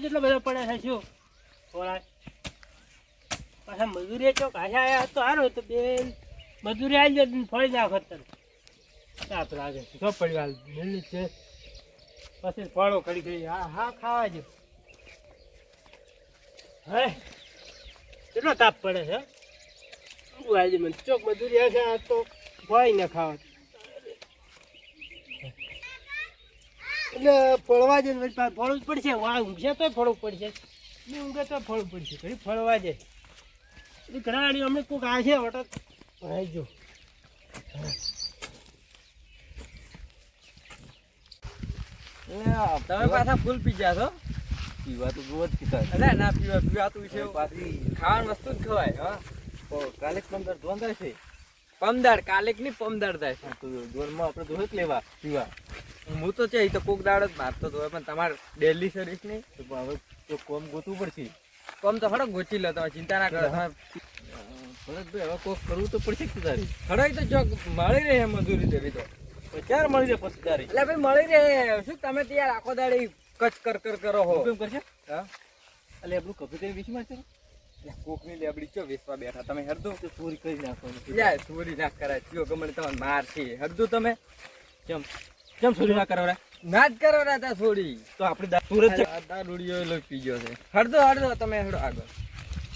જેટલો બધો પડે છે શું ફોળા પાછા મજૂરી ચોક આશા આવ્યા તો સારું તો બે મજૂરી આવી જાય ફળી નાખો તને સાપ લાગે છે. તો પરિવાર મિલી છે. પછી ફળો કરી ગઈ. હા હા, ખાવા જો હે? કેટલો તાપ પડે છે શું આવી મને ચોક મજૂરી હશે તો ફળી ને ખાવા એટલે ફળવા જાય પછી ફળવું જ પડશે. વાળ ઊંઘશે તો ફળવું પડશે. નહીં ઊંઘે તો ફળવું પડશે. ઘડી ફળવા જાય એટલે ઘરાડી અમને કોઈક આ છે વટક. ભરાઈ જો. તમે પાછા ફૂલ પી ગયા છો પીવા તો બહુ જ પીતા અરે ના પીવા પીવા તો છે પાછી ખાવાનું વસ્તુ જ ખવાય હા. કાલે પંદર ધોંધાય છે. પમદાર કાલેકની પમદાર થાય છે. તો જોરમાં આપણે ધોધ લેવા પીવા. હું તો છે એ તો કોક દાડ જ મારતો તો પણ તમારે ડેલી સર્વિસ નહીં? તો હવે તો કોમ ગોતવું પડશે. કોમ તો હડક ગોચી લો તમે ચિંતા ના કરો ભરતભાઈ હવે કોક કરવું તો પડશે કે તારી? હડક તો ચોક મળી રહે મજૂરી દેવી તો. ક્યારે મળી જાય પછી તારી? એટલે ભાઈ મળી રહે શું તમે ત્યાં આખો દાડી કચ કર કર કરો હો. કેમ કરશે? હા? એટલે આપણું કભી કઈ વીસમાં કોકની લેબડી ચો વેસવા બેઠા તમે હરદો? તો ચોરી કરી નાખો યાર ચોરી ના કરાય ચિયો ગમણ તમને માર છે હરદો તમે? કેમ કેમ ચોરી ના કરો ના જ કરો તા છોડી. તો આપણે સુરત છે. દારૂડિયો લો પી ગયો છે. હરદો હરદો તમે હડો આગળ.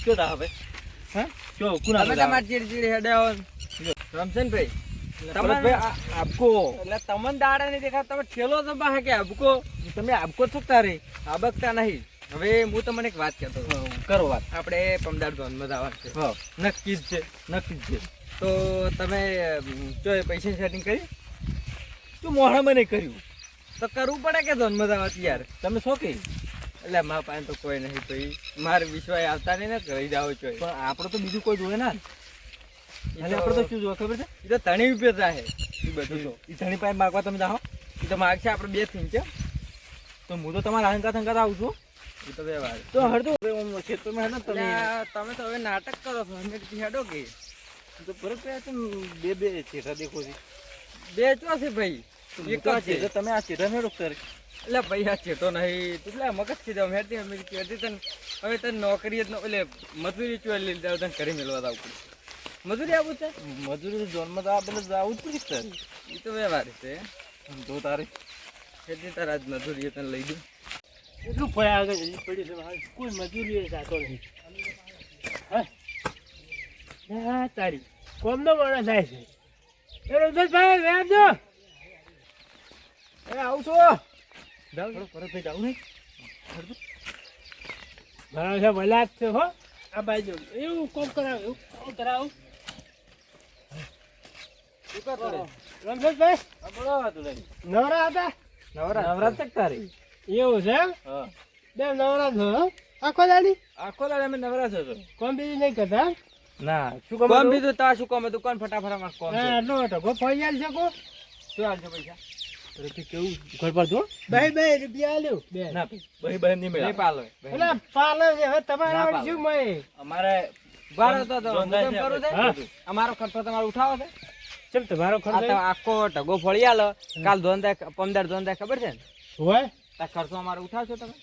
શું થા હવે? હા? શું કુના તમે તમારી ચીડચીડી હેડાવો રમશન ભાઈ ભરતભાઈ આ- આપકો એટલે તમને દાડે નહીં દેખા તમે ઠેલો તો બહાર કે આપકો તમે આપકો છો તારે? આબકતા નહીં. હવે હું તમને એક વાત કહેતો કરો વાત. આપણે પમદાર જવાનું છે. નક્કી જ છે નક્કી જ છે. તો તમે જો એ પૈસાની સેટિંગ કરી? તું મોહણા મને કર્યું. તો કરવું પડે કે ઝોનમાં મજાવત યાર તમે શું કહી એટલે મારા પાસે તો કોઈ નહીં તો મારે વિશ્વાસ આવતા નહીં ને કરી જાવ છો પણ આપણે તો બીજું કોઈ જોવે ના. એટલે આપણે તો શું જોવે ખબર છે? એ તો તણી રૂપિયા થાય એ બધું તો એ ધણી પાસે માગવા તમે જાઓ. એ તો માગશે આપણે બે થઈને છે. તો હું તો તમારા હંકા થંકા આવું છું. એ તો બે વાર તો હરતો ખેતરમાં હેડો તમે. તમે તો હવે નાટક કરો છો અમે હેડો કે? તો પરત બે બે છે દેખો છે. બે ચો છે ભાઈ. તો એક તમે આ ચેઠા મેળો કરે. એટલે ભાઈ આ ચેટો નહીં. એટલે મગજ જાવ હેડતી અમે કહેતી તને હવે તને નોકરી જ એટલે મજૂરી ચોરી લઈ જાવ તને કરી મેળવા આવું પડે મજૂરી આવું છે? મજૂરી જોનમાં તો આ પેલા આવું જ પડશે એ તો વ્યવહાર છે. તો તારે. એટલે તારા જ મજૂરી તને લઈ દઉં. એટલું ફળ્યા આગળ હજી પડી છે કોઈ મજૂરી જાતો નહીં. હા? હા, તારી. કોમનો માણસ થાય છે. એ રોજભાઈ વેમ જો એ આવું છો. જાવ પરત જાવ નહીં મારા છે વલાદ છે હો. આ બાજુ. એવું કોમ કરાવ એવું કોમ કરાવ. લઈ નવરા હતા? નવરા નવરાત છે કે તારે એવું છે બે નવરા છો હો? આખો દાડી? આખો દાડે અમે નવરા છો કોમ બીજી નહીં કરતા? ના શું કોમ? બીજું? તા શું કામ હતું? કોણ ફટાફટમાં કોમ હા એટલો ટકો ફળી આલ છે કો શું હાલજો પૈસા? પરથી કેવું? ઘર પર જો. બે બે રૂપિયા આલ્યો. બે. ના બે બે નહીં નહીં મેળા પાલો એટલે પાલો છે. હવે તમારા ના શું મય અમારે ભાડો તો તો કેમ છે કરું છે. અમારો ખર્ચો તમારો ઉઠાવો છે. ચમ તમારો આ તો ખર્ચ આખો ઢગો ફળી આલો. કાલ ધોંધા પંદર ધોંધા ખબર છે ને? હોય? આ ખર્ચો અમારો ઉઠાવશો તમે.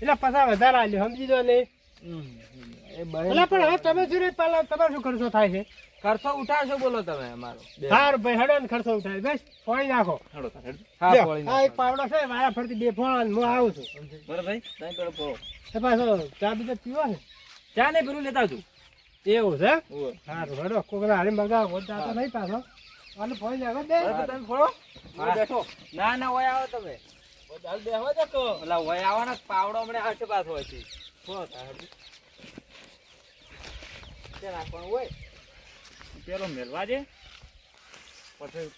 એટલે પાછા વધારે આલ્યો. સમજી દો ને. એટલે પણ હવે તમે શું રે તમારો શું ખર્ચો થાય છે? ખર્ચો ઉઠાવશો બોલો તમે અમારો. બે. ભાઈ હડો ને ખર્ચો ઉઠાય બસ ફોડી નાખો. હેડો તારે હેડો. હા લ્યો, ફોડી આ એક પાવડો છે મારા ફરતી બે ફોડા હું આવું છું. બરાબર ભાઈ તાઈ પેલો પોળો પાછો ચા બીજો પીવો છે? ચા નહીં પેલું લેતા છું એવું છે? સારું હડો કોકરા હારે મગાવો તો નહીં પાછો. અને ફોડી નાખો બે. તમે ફોડો. હા. બેઠો. ના ના ઓય આવો તમે. હાલ તો. ઓલા પાવડો હમણાં હાથે પાસ હોય છે. હોય પેલો મેળવા દે. પછી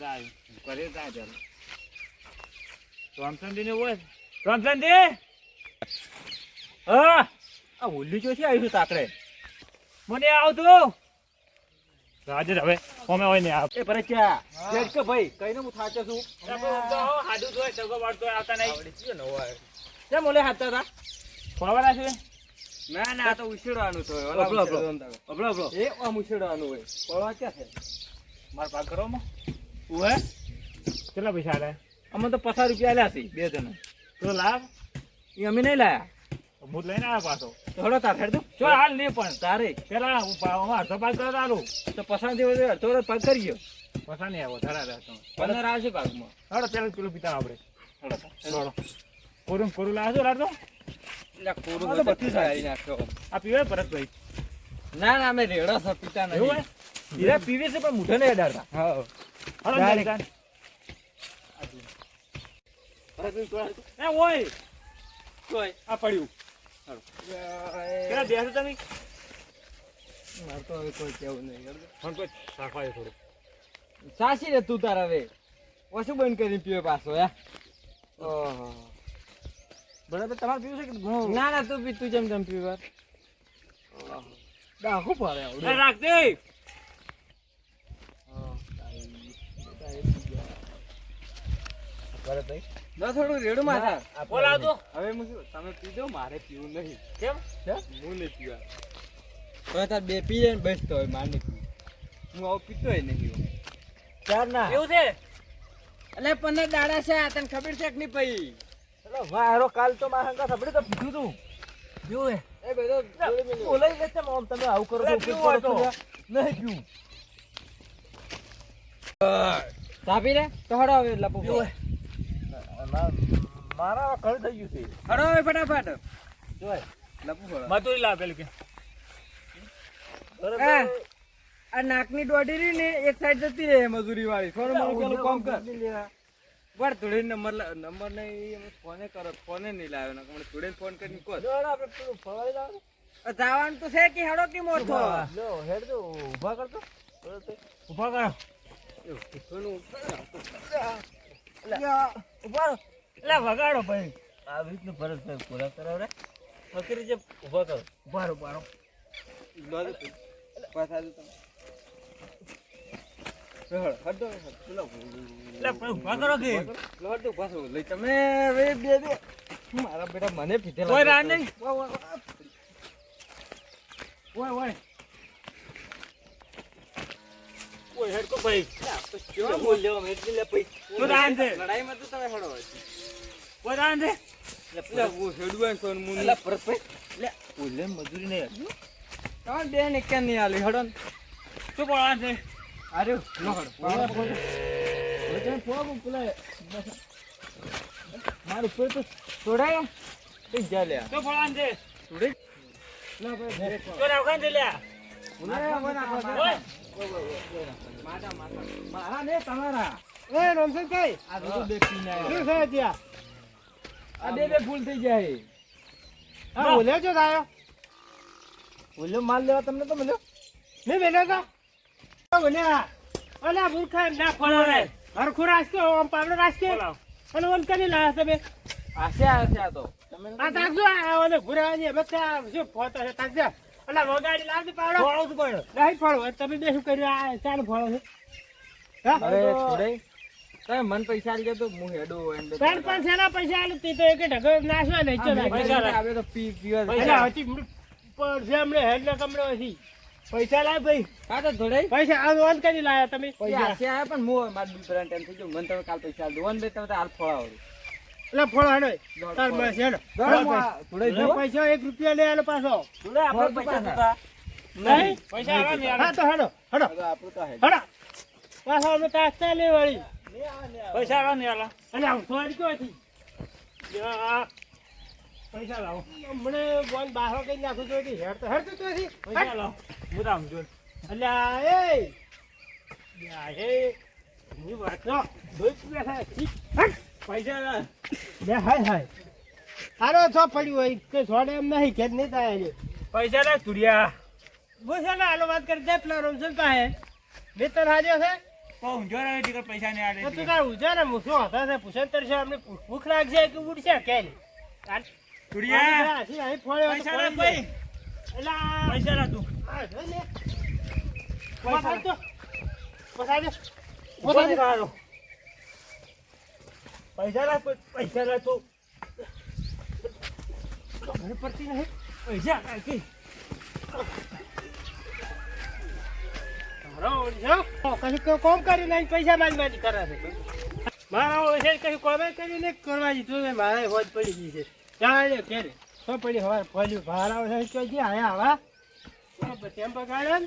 જાય. કરે જાય ચાલો રામચંદ્ર ને હોય રામચંદ્ર! હા. આ હોલી ચોથી આવીશું તાકડે. મને આવતું રાજે હવે અમે હોય ને એ ચા કે ભાઈ કઈને હું થાચે છું? હાડું જોય સગો વાળતો આવતા નહીં. આવડી ગયો ને ઓય કેમ ઓલે હાથતા હતા? ખોવાના છે? ના ના આ તો ઉછેડવાનું તો અબળો, અબળો. એ આમ ઉછેડવાનું હોય. પડવા ક્યાં છે? માર ભાગ કરો માં ઉહે કેટલા પૈસા આલે? અમે તો પચાસ રૂપિયા આલ્યા છે બે જણા. તો લાવ. એ અમે નહીં લાયા. હું લઈને આવ્યા પાછો. થોડો તાર હેડ દો. ચો હાલ નહીં પણ. તારે. પેલા હું અડધો પાક કરો આલું તો પસંદ થયો હોય તો અડધો પગ કરી ગયો. પસાર નહીં આવો ધરા રહેતો પંદર આવશે પાકમાં હડો પેલા પેલું પીતા આપણે હડો કોરું કોરું લાવશો કોરું આ સારી. પીવે ભરતભાઈ ના ના અમે રેડો છે પીતા હોય નહીં ધીરે પીવે છે પણ મૂઠે નહીં અડાડતા. હા. ઓય. આ પડ્યું. બેસો તમે. મારે તો હવે કોઈ કેવું નહીં પણ કોઈ શાકભાજી થોડું. સાસી રે તું તાર હવે ઓછું બંધ કરીને પીવે પાછો યા ઓહો. બરાબર તમારે પીવું છે કે ના ના તું પી તું જેમ જેમ પીવા. ડાખું પડે આવડે. રાખ દે ભરતભાઈ ના થોડું રેડું માથા. બોલાવ તો. હવે હું તમે પીજો મારે પીવું નહીં. કેમ? હું? નહીં પીવા. હવે તાર બે પીએ જાય ને બસ તો મારે નહીં હું આવું પીતો નહીં ચાર ના. એવું છે? એટલે પંદર દાડા છે આ તને ખબર છે કે નહીં પઈ? વારો કાલ તો મારા હંગા સાંભળી તો પીધું તું. પીવું એ બધો બોલાઈ લે છે આમ તમે આવું કરો છો એટલે પીવું પીવું હોય હોય તો. નહીં પીવું. તાપી રે? તો હડો હવે લપુ પીવું મારા કળ થઈ ગયું છે. હડો હવે ફટાફટ. જોય. લપુ હડો મધુરી લાવ પેલું કે હા. આ નાકની રહી ને એક સાઈડ જતી રહે મજૂરી વાળી થોડું મારું પેલું કામ કર. બર થોડે નંબર લા- નંબર નહીં અમે ફોને કરો ફોને નહીં લાવ્યો ને હમણાં થોડે ફોન કરીને કહો. આપણે પેલું ફવાઈ લાવ જવાનું તો છે કે હેડો કે મોટો લો હેડ ઊભા કરતો ઊભા કરો. એટલે વગાડો ભાઈ. આવી રીતનું ભરતભાઈ પૂરા કરાવ રે. ફકરી જે ઊભા કરો. ઊભા રહો ઊભા રહો. એટલે ભાઈ ઊભા તમે. મારા બેટા મને પીધેલા કોઈ રાહ નહીં. ઓય ઓય ઓય હેડ કો ભાઈ. કેવા બોલ્યો અમે? એટલે લે પૈ તું દે તો તમે હડો કોઈ રાન દે હું હેડવાય કોણ મુન? એટલે પરફેક્ટ લે ઓલે મજૂરી નહીં તમારે બે ને ક્યાં નહીં આલી હડો ને શું બોલવા છે? અરે મારું ઉપર તો છોડાય જા લે શું બોલવા છે છોડે ના ભાઈ તો રાવખાન છે લ્યા. ઓય. માટા માટા મારા ને તમારા. એ રમશનભાઈ આ બધું બે પીને શું છે ત્યાં? આ બે બે ફૂલ થઈ જાય. હા બોલ્યો છો તાયો બોલ્યો માલ લેવા તમને તો મળ્યો? મેં બેઠા હતા? અલા મૂર્ખા ના ખોલો હરખું રાખજો આમ પાવડો રાખજો અને ઓન કરી લાયા તમે આશે આશે આ તો. આ તાકજો આ ઓને ભુરાવાની અમે ત્યાં શું ફોતો છે તાકજો. અલા વગાડી લાવજો પાવડો. બોલાવ છું પણ નહીં ફળો તમે બે શું કર્યું? આ ચાલ ફળો છે. હા છોડે. તમે મન પૈસા આલી તો હું હેડો ત્રણ પાંચ સેના પૈસા આલું? તે તો એક ઢગો નાશવા નહીં ચો પૈસા આવે તો પી પીવા પૈસા હતી પણ છે હેડ ને કમળો હતી પૈસા લાય ભાઈ. હા તો થોડે પૈસા આ ઓન કરી લાયા તમે? પૈસા છે આ પણ મો માર બી પર થઈ ગયો. મન તમે કાલ પૈસા આલ દો. વન બે તમે હાલ ફળાવો એટલે ફોળા હેડો. તાર બસ હેડો. થોડે પૈસા. 1 રૂપિયા લે આલો પાછો. જોડે આપણે પૈસા. હતા. નહીં? પૈસા આવા ને હા તો હેડો હેડો. આપણું તો હેડ. પાછો અમે તાસ્તા લે વળી પૈસા આવા ને આલા અને આમ સોરી ક્યાંથી યા, પૈસા લાવો. હમણે બોલ બહાર કઈ નાખું તો હતી હેડ તો હેડ તો ત્યાંથી. પૈસા લાવો. હું આમ જોડ અલ્યા એ. એ. ની વાત નો દોઈ છી. હટ. પૈસા લા. લે હાય હાય. હારો છો પડ્યું હોય. કે સોડે એમ નહીં ખેત નહીં થાય છે પૈસા લા તુરિયા. બસ હેલો હાલો વાત કરી દે પેલા રમશન પાસે. વેતન હાજર છે? પૈસા નહીં તું તાર ઉજા ને હું શું હતા છે પૂછંતર છે અમને ભૂખ લાગશે કે ઉડશે? કે તો પૈસા લા ભાઈ. એલા પૈસા લા તું. જો લે. પૈસા દો. પસાર દો. પૈસા લા પૈસા લા તું. મને પડતી નહીં. પૈસા કોમ કરી નહીં પૈસા મારી મારી કરે છે મારા ઓળખે કશું કોમે કરીને કરવા દીધું. ને મારે હોજ પડી ગઈ છે. ચાલે કેરે તો પડી હવે ફોલ્યું ભાર આવે છે જે આયા આવા ટેમ્પો ગાડ્યો